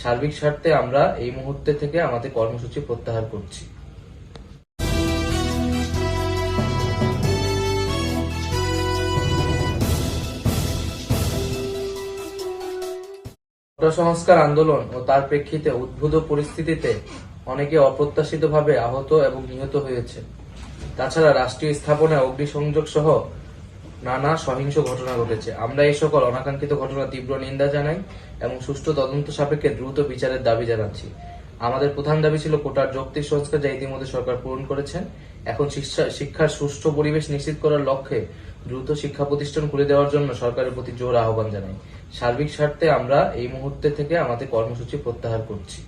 সার্বিক স্বার্থে আমরা এই মুহূর্তে থেকে আমাদের কর্মসূচি প্রত্যাহার করছি। সংস্কার আন্দোলন ও তার প্রেক্ষিতে উদ্ভূত পরিস্থিতিতে অনেকে অপ্রত্যাশিতভাবে আহত এবং নিহত হয়েছে। তাছাড়া রাষ্ট্রীয় স্থাপনায় অগ্নিসংযোগ সহ নানা সহিংস ঘটনা ঘটেছে। আমরা এই সকল অনাকাঙ্ক্ষিত ঘটনা তীব্র নিন্দা জানাই এবং সুষ্ঠু তদন্ত সাপেক্ষে দ্রুত বিচারের দাবি জানাচ্ছি। আমাদের প্রধান দাবি ছিল কোটার যৌক্তিক সংস্কার যা ইতিমধ্যে সরকার পূরণ করেছেন। এখন শিক্ষার সুষ্ঠু পরিবেশ নিশ্চিত করার লক্ষ্যে দ্রুত শিক্ষা প্রতিষ্ঠান খুলে দেওয়ার জন্য সরকারের প্রতি জোর আহ্বান জানাই। সার্বিক স্বার্থে আমরা এই মুহূর্তে থেকে আমাদের কর্মসূচি প্রত্যাহার করছি।